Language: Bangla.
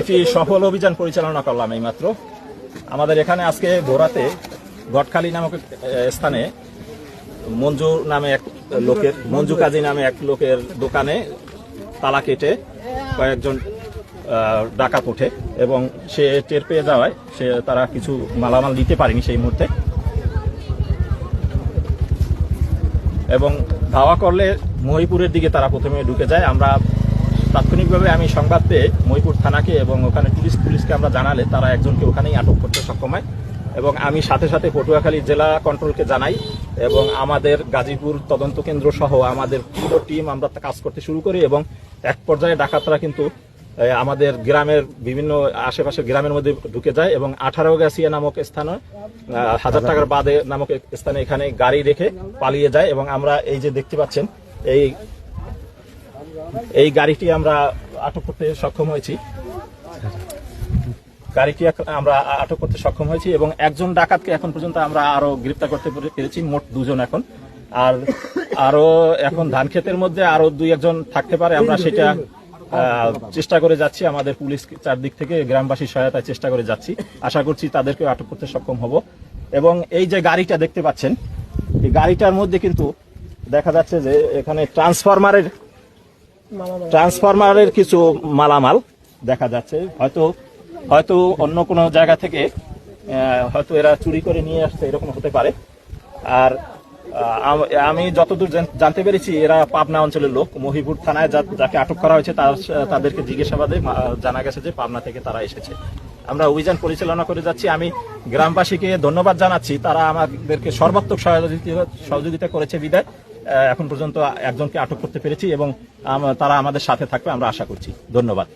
একটি সফল অভিযান পরিচালনা করলাম এইমাত্র। আমাদের এখানে আজকে ভোরাতে গটখালি নামক স্থানে মঞ্জু নামে এক লোকের, মঞ্জু কাজী নামে এক লোকের দোকানে তালা কেটে কয়েকজন ডাকাত ওঠে এবং সে টের পেয়ে যাওয়ায় সে তারা কিছু মালামাল দিতে পারেনি সেই মুহূর্তে। এবং ধাওয়া করলে মহিপুরের দিকে তারা প্রথমে ঢুকে যায়। আমরা তাৎক্ষণিকভাবে আমি সংবাদ পেয়ে মহিপুর থানাকে এবং ওখানে পুলিশ, পুলিশকে আমরা জানালে তারা একজনকে ওখানেই আটক করতে সক্ষম হয়। এবং আমি সাথে সাথে পটুয়াখালী জেলা কন্ট্রোলকে জানাই এবং আমাদের গাজীপুর তদন্ত কেন্দ্র সহ আমাদের পুরো টিম আমরা কাজ করতে শুরু করি এবং এক পর্যায়ে ডাকাতরা কিন্তু আমাদের গ্রামের বিভিন্ন আশেপাশের গ্রামের মধ্যে ঢুকে যায় এবং আঠারো গাছিয়া নামক স্থানে হাজার টাকার বাদে নামক স্থানে এখানে গাড়ি রেখে পালিয়ে যায় এবং আমরা এই যে দেখতে পাচ্ছেন, এই এই গাড়িটি আমরা আটক করতে সক্ষম হয়েছি। গাড়িটি আমরা আটক করতে সক্ষম হয়েছি এবং একজন ডাকাতকে এখন পর্যন্ত আমরা আরও গ্রেপ্তার করতে পেরেছি, মোট দুজন এখন। আর আরও এখন ধান ক্ষেতের মধ্যে আরও দুই একজন থাকতে পারে, আমরা সেটা চেষ্টা করে যাচ্ছি। আমাদের পুলিশ চারদিক থেকে গ্রামবাসীর সহায়তায় চেষ্টা করে যাচ্ছি। আশা করছি তাদেরকে আটক করতে সক্ষম হব। এবং এই যে গাড়িটা দেখতে পাচ্ছেন, এই গাড়িটার মধ্যে কিন্তু দেখা যাচ্ছে যে এখানে ট্রান্সফরমারের ট্রান্সফরমারের কিছু মালামাল দেখা যাচ্ছে। হয়তো হয়তো অন্য কোনো জায়গা থেকে হয়তো এরা চুরি করে নিয়ে আসছে, এরকম হতে পারে। আর আমি যতদূর জানতে পেরেছি, এরা পাবনা অঞ্চলের লোক। মহিপুর থানায় যাকে আটক করা হয়েছে তাদেরকে জিজ্ঞাসাবাদে জানা গেছে যে পাবনা থেকে তারা এসেছে। আমরা অভিযান পরিচালনা করে যাচ্ছি। আমি গ্রামবাসীকে ধন্যবাদ জানাচ্ছি। তারা আমাদেরকে সর্বাত্মক সহযোগিতা সহযোগিতা করেছে বিদায়। এখন পর্যন্ত একজনকে আটক করতে পেরেছি এবং তারা আমাদের সাথে থাকবে, আমরা আশা করছি। ধন্যবাদ।